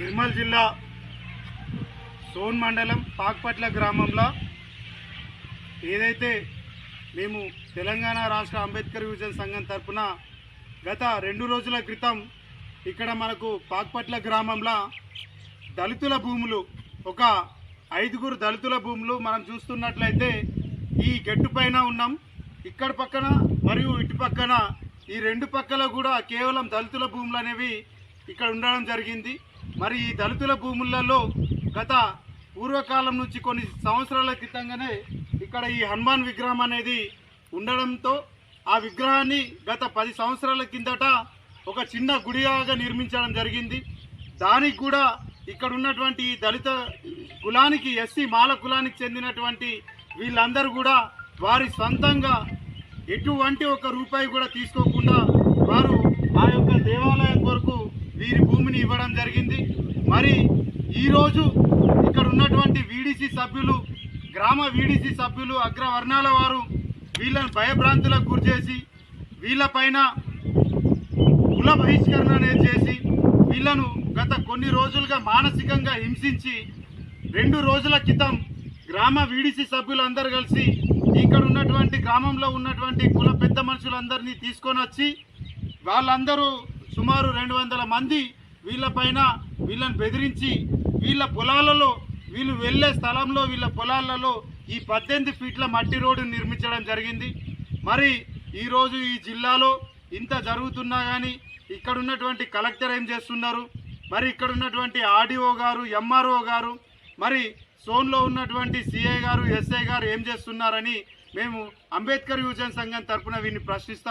నిర్మల్ జిల్లా సోన్ మండలం పాక్పట్ల గ్రామంలో ఏదైతే మేము తెలంగాణ రాష్ట్ర అంబేద్కర్ యువజన సంఘం తరఫున గత రెండు రోజుల క్రితం ఇక్కడ మనకు పాక్పట్ల గ్రామంలో దళితుల భూములు ఒక ఐదుగురు దళితుల భూములు మనం చూస్తున్నట్లయితే ఈ గట్టు పైన ఉన్నాం. ఇక్కడ పక్కన మరియు ఇటు పక్కన ఈ రెండు పక్కల కూడా కేవలం దళితుల భూములు అనేవి ఇక్కడ ఉండడం జరిగింది. మరి ఈ దళితుల భూములలో గత పూర్వకాలం నుంచి కొన్ని సంవత్సరాల క్రితంగానే ఇక్కడ ఈ హనుమాన్ విగ్రహం అనేది ఉండడంతో ఆ విగ్రహాన్ని గత పది సంవత్సరాల కిందట ఒక చిన్న గుడిలాగా నిర్మించడం జరిగింది. దానికి కూడా ఇక్కడ ఉన్నటువంటి దళిత కులానికి ఎస్సీ మాల కులానికి చెందినటువంటి వీళ్ళందరూ కూడా వారి సొంతంగా ఎటువంటి ఒక రూపాయి కూడా తీసుకోకుండా వారు ఆ యొక్క దేవాలయం కొరకు వీరి భూమిని ఇవ్వడం జరిగింది. మరి ఈరోజు ఇక్కడ ఉన్నటువంటి వీడీసీ సభ్యులు గ్రామ వీడీసీ సభ్యులు అగ్రవర్ణాల వారు వీళ్ళని భయభ్రాంతులకు గురిచేసి వీళ్ళపైన కుల బహిష్కరణ అనేది చేసి వీళ్ళను గత కొన్ని రోజులుగా మానసికంగా హింసించి రెండు రోజుల క్రితం గ్రామ వీడిసి సభ్యులందరూ కలిసి ఇక్కడ ఉన్నటువంటి గ్రామంలో ఉన్నటువంటి కుల పెద్ద మనుషులందరినీ తీసుకొని వచ్చి వాళ్ళందరూ సుమారు రెండు వందల మంది వీళ్ళపైన వీళ్ళని బెదిరించి వీళ్ళ పొలాలలో వీళ్ళు వెళ్ళే స్థలంలో వీళ్ళ పొలాలలో ఈ పద్దెనిమిది ఫీట్ల మట్టి రోడ్డు నిర్మించడం జరిగింది. మరి ఈరోజు ఈ జిల్లాలో ఇంత జరుగుతున్నా కానీ ఇక్కడ ఉన్నటువంటి కలెక్టర్ ఏం చేస్తున్నారు? మరి ఇక్కడ ఉన్నటువంటి ఆర్డీఓ గారు ఎంఆర్ఓ గారు మరి సోన్లో ఉన్నటువంటి సిఐ గారు ఎస్ఐ గారు ఏం చేస్తున్నారని మేము అంబేద్కర్ యువజన సంఘం తరపున వీరిని ప్రశ్నిస్తా